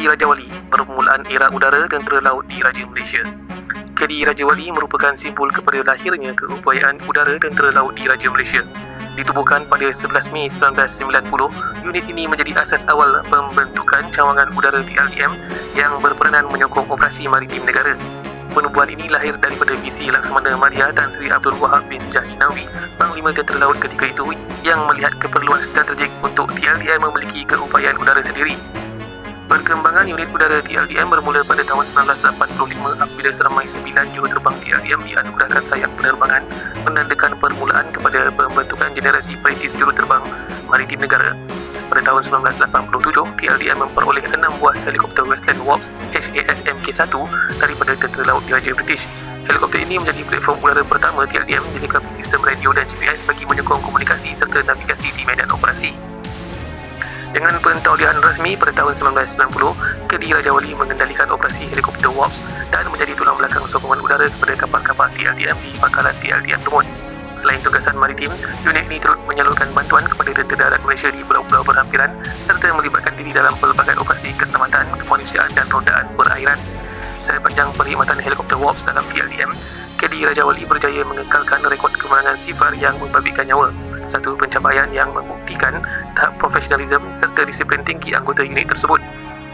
Kedi Raja Wali, permulaan era udara tentera laut di Raja Malaysia. Kedi Raja Wali merupakan simbol kepada lahirnya keupayaan udara tentera laut di Raja Malaysia. Ditubuhkan pada 11 Mei 1990, unit ini menjadi asas awal pembentukan cawangan udara TLDM yang berperanan menyokong operasi maritim negara. Penubuhan ini lahir daripada visi Laksamana Madia Tan Sri Abdul Wahab bin Jahinawi, Panglima Tentera Laut ketika itu yang melihat keperluan strategik untuk TLDM memiliki keupayaan udara sendiri. Perkembangan unit udara TLDM bermula pada tahun 1985 apabila seramai 9 juruterbang TLDM dianugerahkan sayap penerbangan menandakan permulaan kepada pembentukan generasi perintis juruterbang maritim negara. Pada tahun 1987, TLDM memperoleh 6 buah helikopter Westland Wasp HASMK-1 daripada Tentera Laut Diraja British. Helikopter ini menjadi platform udara pertama TLDM dilengkapi sistem radio dan GPS bagi menyokong komunikasi serta navigasi di medan. Dengan pentaulihan rasmi pada tahun 1990, Kedi Raja Wali mengendalikan operasi helikopter Wasp dan menjadi tulang belakang sokongan udara kepada kapal-kapal TLDM di pangkalan TLDM Lumut. Selain tugasan maritim, unit ini turut menyalurkan bantuan kepada tentera darat Malaysia di pulau-pulau berhampiran serta melibatkan diri dalam pelbagai operasi keselamatan, kemanusiaan dan rondaan perairan. Sepanjang perkhidmatan helikopter Wasp dalam TLDM, Kedi Raja Wali berjaya mengekalkan rekod kemenangan sifar yang membabitkan nyawa. Satu pencapaian yang membuktikan tahap profesionalisme serta disiplin tinggi anggota unit tersebut.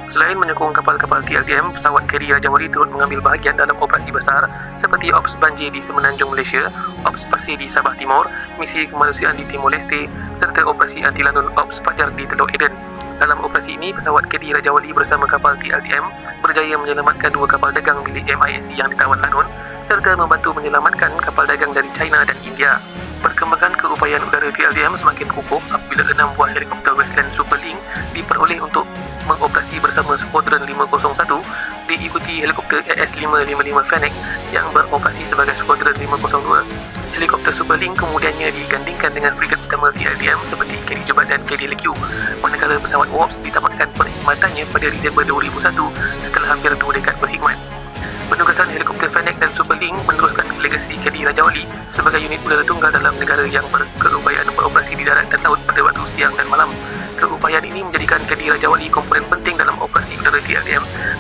Selain menyokong kapal-kapal TLDM, pesawat keri Raja Wali turut mengambil bahagian dalam operasi besar seperti Ops Banjir di Semenanjung Malaysia, Ops Pasir di Sabah Timur, misi kemanusiaan di Timor Leste serta operasi anti lanun Ops Fajar di Teluk Eden. Dalam operasi ini, pesawat keri Raja Wali bersama kapal TLDM berjaya menyelamatkan dua kapal dagang milik MISC yang ditawan lanun serta membantu menyelamatkan kapal dagang dari China dan India. Perkembangan keupayaan udara TLDM semakin kukuh apabila enam buah helikopter Westland Superlink diperoleh untuk helikopter AS-555 Fennec yang beroperasi sebagai Skuadron 502. Helikopter Superlink kemudiannya digandingkan dengan frigate utama TLDM seperti KD dan KD LQ manakala pesawat Wasp ditamatkan perkhidmatannya pada Disember 2001 setelah hampir 2 dekad berkhidmat. Penugasan helikopter Fennec dan Superlink meneruskan legasi KD Raja Wali sebagai unit udara tunggal dalam negara yang berkeupayaan beroperasi di darat dan laut pada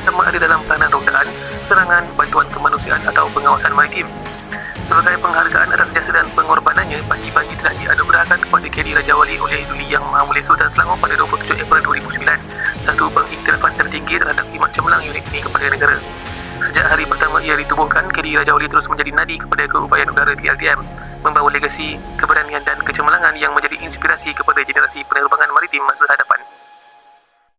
sama ada dalam peranan rondaan, serangan, bantuan kemanusiaan atau pengawasan maritim. Sebagai penghargaan atas jasa dan pengorbanannya, panji-panji telah dianugerahkan kepada KD Raja Wali oleh Duli Yang Maha Mulia Sultan Selangor pada 27 April 2009. Satu pengiktirafan tertinggi terhadap khidmat cemerlang unit ini kepada negara. Sejak hari pertama ia ditubuhkan, KD Raja Wali terus menjadi nadi kepada keupayaan udara TLDM, membawa legasi, keberanian dan kecemerlangan yang menjadi inspirasi kepada generasi penerbangan maritim masa hadapan.